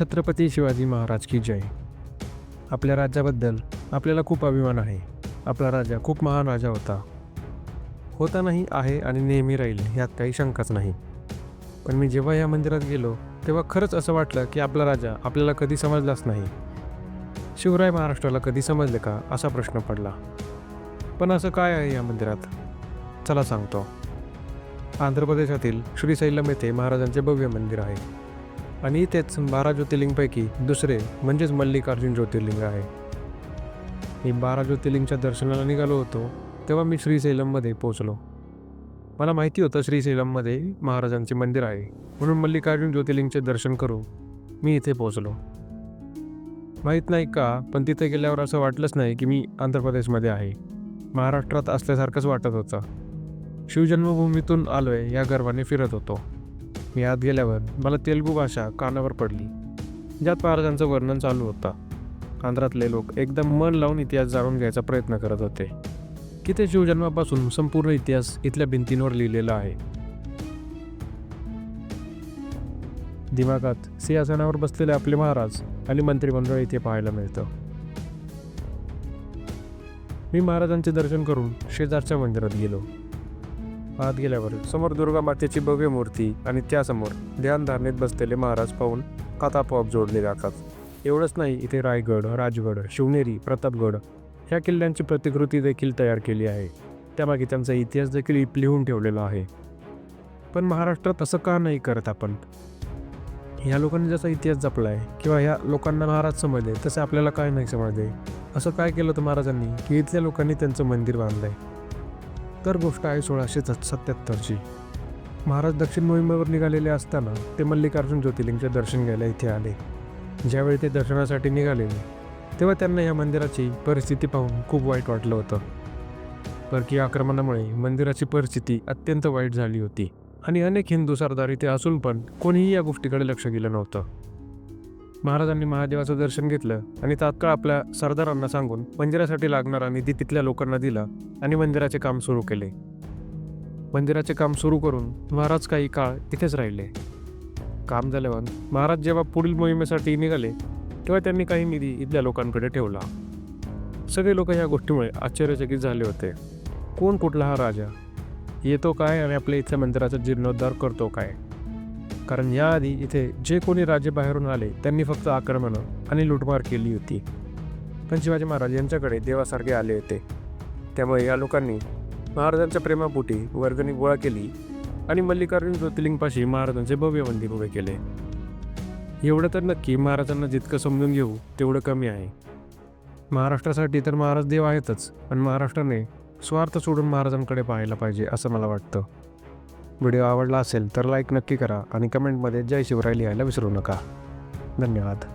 छत्रपती शिवाजी महाराज की जय. आपल्या राज्याबद्दल आपल्याला खूप अभिमान आहे. आपला राजा खूप महान राजा होता. होता नाही आहे आणि नेहमी राहील ह्यात काही शंकाच नाही. पण मी जेव्हा या मंदिरात गेलो तेव्हा खरंच असं वाटलं की आपला राजा आपल्याला कधी समजलाच नाही. शिवराय महाराष्ट्राला कधी समजले का असा प्रश्न पडला. पण असं काय आहे या मंदिरात? चला सांगतो. आंध्र प्रदेशातील श्रीशैलम येथे महाराजांचे भव्य मंदिर आहे. आणि इथेच बारा ज्योतिर्लिंगपैकी दुसरे म्हणजेच मल्लिकार्जुन ज्योतिर्लिंग आहे. मी बारा ज्योतिर्लिंगच्या दर्शनाला निघालो होतो तेव्हा मी श्रीशैलममध्ये पोहोचलो. मला माहिती होतं श्रीशैलममध्ये महाराजांचे मंदिर आहे. म्हणून मल्लिकार्जुन ज्योतिर्लिंगचे दर्शन करू मी इथे पोचलो माहीत नाही का पण तिथे गेल्यावर असं वाटलंच नाही की मी आंध्र प्रदेशमध्ये आहे. महाराष्ट्रात असल्यासारखंच वाटत होतं. शिवजन्मभूमीतून आलोय या गर्वाने फिरत होतो. मी आत गेल्यावर मला तेलुगू भाषा कानावर पडली. ज्यात महाराजांचं वर्णन चालू होता. आंध्रातले लोक एकदम मन लावून इतिहास जाणून घ्यायचा प्रयत्न करत होते. की ते शिवजन्मापासून संपूर्ण इतिहास इथल्या भिंतींवर लिहिलेला आहे. दिमागात सिंहासनावर बसलेले आपले महाराज आणि मंत्रिमंडळ इथे पाहायला मिळतं. मी महाराजांचे दर्शन करून शेजारच्या मंदिरात गेलो. आत गेल्यावर समोर दुर्गा मातेची भव्य मूर्ती आणि त्यासमोर ध्यानधारणेत बसलेले महाराज पाहून कातापोआप जोडले जातात एवढंच नाही इथे रायगड राजगड शिवनेरी प्रतापगड ह्या किल्ल्यांची प्रतिकृती देखील तयार केली आहे. त्यामागे त्यांचा इतिहास देखील लिहून ठेवलेला आहे. पण महाराष्ट्रात असं का नाही करत आपण? ह्या लोकांनी जसा इतिहास जपला आहे किंवा ह्या लोकांना महाराज समजले तसे आपल्याला काय नाही समजले? असं काय केलं होतं महाराजांनी? की इथल्या लोकांनी त्यांचं मंदिर बांधलंय. तर गोष्ट आहे सोळाशे सत्याहत्तरची. महाराज दक्षिण मोहिमेवर निघालेले असताना ते मल्लिकार्जुन ज्योतिर्लिंगचे दर्शन घ्यायला इथे आले. ज्यावेळी ते दर्शनासाठी निघाले तेव्हा त्यांना या मंदिराची परिस्थिती पाहून खूप वाईट वाटलं होतं. परकीय आक्रमणामुळे मंदिराची परिस्थिती अत्यंत वाईट झाली होती. आणि अनेक हिंदू सरदार इथे असून पण कोणीही या गोष्टीकडे लक्ष गेलं नव्हतं. महाराजांनी महादेवाचं दर्शन घेतलं आणि तात्काळ आपल्या सरदारांना सांगून मंदिरासाठी लागणारा निधी तिथल्या लोकांना दिला आणि मंदिराचे काम सुरू केले. मंदिराचे काम सुरू करून महाराज काही काळ तिथेच राहिले. काम झाल्यावर महाराज जेव्हा पुढील मोहिमेसाठी निघाले तेव्हा त्यांनी काही निधी इथल्या लोकांकडे ठेवला. सगळे लोक या गोष्टीमुळे आश्चर्यचकित झाले होते. कोण कुठला हा राजा? येतो काय आणि आपल्या इथल्या मंदिराचा जीर्णोद्धार करतो काय? कारण याआधी इथे जे कोणी राजे बाहेरून आले त्यांनी फक्त आक्रमणं आणि लुटमार केली होती. पण शिवाजी महाराज यांच्याकडे देवासारखे आले होते. त्यामुळे या लोकांनी महाराजांच्या प्रेमापोटी वर्गणी गोळा केली आणि मल्लिकार्जुन ज्योतिर्लिंगपाशी महाराजांचे भव्य मंदिर उभे केले. एवढं तर नक्की महाराजांना जितकं समजून घेऊ तेवढं कमी आहे. महाराष्ट्रासाठी तर महाराज देव आहेतच पण महाराष्ट्राने स्वार्थ सोडून महाराजांकडे पाहायला पाहिजे असं मला वाटतं. व्हिडिओ आवडला असेल तर लाईक नक्की करा आणि कमेंटमध्ये जय शिवराय लिहायला विसरू नका. धन्यवाद.